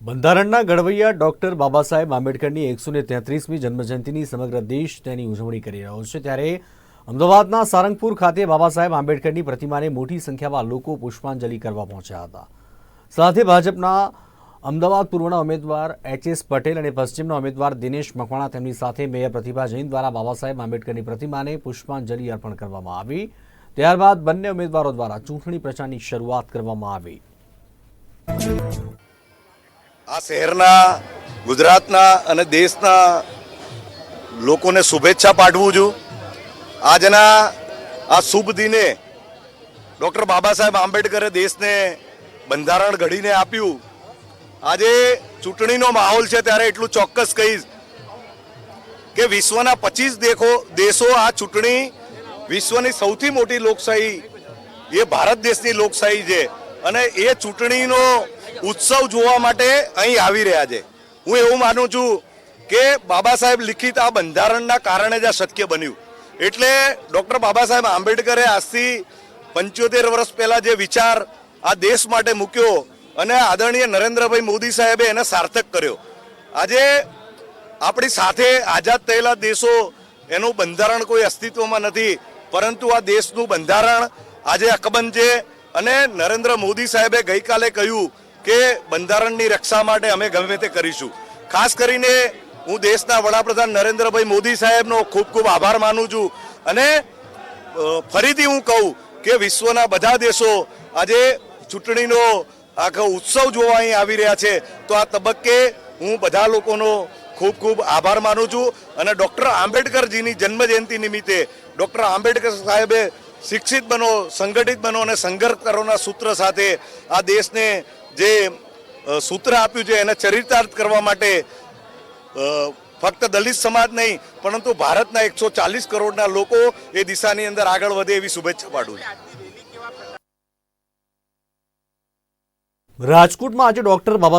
બંધારણના ઘડવૈયા ડોક્ટર બાબા સાહેબ આંબેડકરની એકસો ને તેત્રીસમી જન્મજયંતિની સમગ્ર દેશ તેની ઉજવણી કરી રહ્યો છે. ત્યારે અમદાવાદના સારંગપુર ખાતે બાબા સાહેબ આંબેડકરની પ્રતિમાને મોટી સંખ્યામાં લોકો પુષ્પાંજલિ કરવા પહોંચ્યા હતા. સાથે ભાજપના અમદાવાદ પૂર્વના ઉમેદવાર એચ એસ પટેલ અને પશ્ચિમના ઉમેદવાર દિનેશ મકવાણા તેમની સાથે મેયર પ્રતિભા જૈન દ્વારા બાબા સાહેબ આંબેડકરની પ્રતિમાને પુષ્પાંજલિ અર્પણ કરવામાં આવી. ત્યારબાદ બંને ઉમેદવારો દ્વારા ચૂંટણી પ્રચારની શરૂઆત કરવામાં આવી. આ શહેરના, ગુજરાતના અને દેશના લોકોને શુભેચ્છા પાઠવું છું. આજના આ શુભ દિને ડૉક્ટર બાબા સાહેબ આંબેડકરે દેશને બંધારણ ઘડીને આપ્યું. આજે ચૂંટણીનો માહોલ છે ત્યારે એટલું ચોક્કસ કહીશ કે વિશ્વના પચીસ દેખો, દેશો આ ચૂંટણી વિશ્વની સૌથી મોટી લોકશાહી, એ ભારત દેશની લોકશાહી છે. અને એ ચૂંટણીનો ઉત્સવ જોવા માટે અહીં આવી રહ્યા છે. હું એવું માનું છું કે બાબા સાહેબ લિખિત આ બંધારણના કારણે જ આ શક્ય બન્યું. એટલે ડૉક્ટર બાબા સાહેબ આંબેડકરે આજથી પંચોતેર વર્ષ પહેલાં જે વિચાર આ દેશ માટે મૂક્યો અને આદરણીય નરેન્દ્રભાઈ મોદી સાહેબે એને સાર્થક કર્યો. આજે આપણી સાથે આઝાદ થયેલા દેશો એનું બંધારણ કોઈ અસ્તિત્વમાં નથી, પરંતુ આ દેશનું બંધારણ આજે અકબંધ છે અને નરેન્દ્ર મોદી સાહેબે ગઈકાલે કહ્યું કે બંધારણની રક્ષા માટે અમે ગમે તે કરીશું. ખાસ કરીને હું દેશના વડાપ્રધાન નરેન્દ્રભાઈ મોદી સાહેબનો ખૂબ ખૂબ આભાર માનું છું. અને ફરીથી હું કહું કે વિશ્વના બધા દેશો આજે ચૂંટણીનો આખો ઉત્સવ જોવા અહીં આવી રહ્યા છે. તો આ તબક્કે હું બધા લોકોનો ખૂબ ખૂબ આભાર માનું છું. અને ડૉક્ટર આંબેડકરજીની જન્મજયંતિ નિમિત્તે ડૉક્ટર આંબેડકર સાહેબે શિક્ષિત બનો, સંગઠિત બનો અને સંઘર્ષ કરોના સૂત્ર સાથે આ દેશને જે સૂત્ર આપ્યું છે એને ચરિતાર્થ કરવા માટે ફક્ત દલિત સમાજ નહીં, પરંતુ ભારતના એકસો ચાલીસ કરોડના લોકો એ દિશાની અંદર આગળ વધે એવી શુભેચ્છા પાડું રાજકોટમાં આજે ડોક્ટર બાબા